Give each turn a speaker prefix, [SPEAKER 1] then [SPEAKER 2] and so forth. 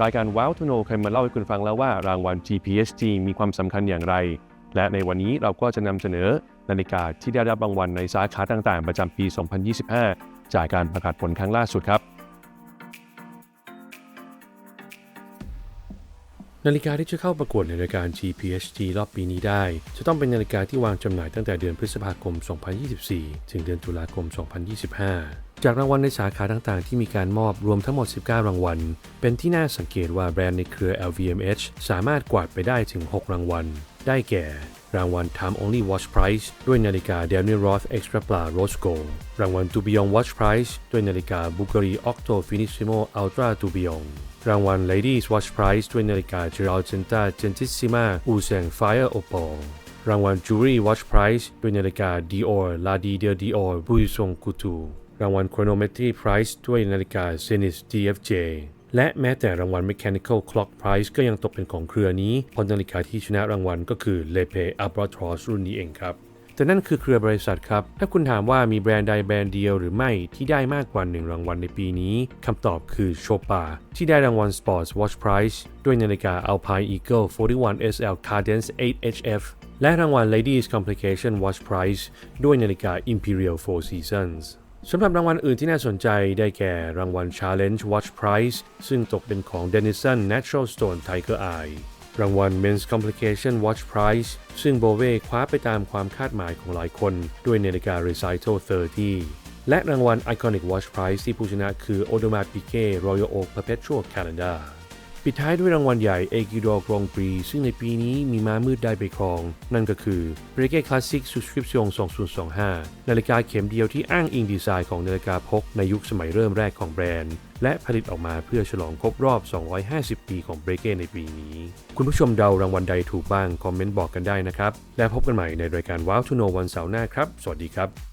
[SPEAKER 1] รายการ Wow to Know เคยมาเล่าให้คุณฟังแล้วว่ารางวัล GPSG มีความสำคัญอย่างไร และในวันนี้เราก็จะนำเสนอนาฬิกาที่ได้รับรางวัลในสาขาต่างๆ ประจำปี 2025 จากการประกาศผลครั้งล่าสุดครับ นาฬิกาที่จะเข้าประกวดในรายการ GPSG รอบปีนี้ได้ จะต้องเป็นนาฬิกาที่วางจำหน่ายตั้งแต่เดือนพฤษภาคม 2024 ถึงเดือนตุลาคม 2025 จากรางวัลในสาขาต่างๆ ที่มีการมอบรวมทั้งหมด 19 รางวัล เป็นที่น่าสังเกตว่าแบรนด์ในเครือ LVMH สามารถกวาดไปได้ถึง 6 รางวัล ได้แก่ รางวัล Time Only Watch Prize ด้วยนาฬิกา Daniel Roth Extra Pla Rose Gold รางวัล Tourbillon Watch Prize ด้วยนาฬิกา Bulgari Octo Finissimo Ultra Tourbillon รางวัล Ladies Watch Prize ด้วยนาฬิกา Giralgenta Gentissima Useng Fire Opal รางวัล Jewelry Watch Prize ด้วยนาฬิกา Dior La Di de Dior Buisson Couture รางวัล Chronometry Prize ด้วยนาฬิกา Zenith DFJ และแม้แต่รางวัล Mechanical Clock Prize ก็ยังตกเป็นของเครือนี้เพราะนาฬิกาที่ชนะรางวัลก็คือ Lepe Albatros รุ่นนี้เองครับ แต่นั่นคือเครือบริษัทครับ ถ้าคุณถามว่ามีแบรนด์ใดแบรนด์เดียวหรือไม่ที่ได้มากกว่า 1 รางวัลในปีนี้คำตอบคือโชปาที่ได้รางวัล Sports Watch Prize ด้วยนาฬิกา Alpine Eagle 41 SL Cadence 8 HF และรางวัล Ladies Complication Watch Prize ด้วยนาฬิกา Imperial Four Seasons สำหรับรางวัลอื่นที่น่าสนใจได้แก่รางวัล Challenge Watch Prize ซึ่งตกเป็นของ Denison Natural Stone Tiger Eye รางวัล Men's Complication Watch Prize ซึ่งโบเวคว้าไปตามความคาดหมายของหลายคน ด้วยนาฬิกา Recital 30 และรางวัล Iconic Watch Prize ที่ผู้ชนะคือ Audemars Piguet Royal Oak Perpetual Calendar ปิดท้ายด้วยรางวัลใหญ่ a g i d o r Grand Prix ซึ่งในปีนี้มีม้ามืดได้ไปครอง นั่นก็คือ b r e g e Classic Subscription 2025 นาฬิกาเข็มเดียวที่อ้างอิงดีไซน์ของนาฬิกาพกในยุคสมัยเริ่มแรกของแบรนด์ และผลิตออกมาเพื่อฉลองครบรอบ 250 ปีของ b r e g e ในปีนี้ คุณผู้ชมเดารางวัลใดถูกบ้าง คอมเมนต์บอกกันได้นะครับ และพบกันใหม่ในรายการ Wow to Know วันเสาร์หน้าครับ สวัสดีครับ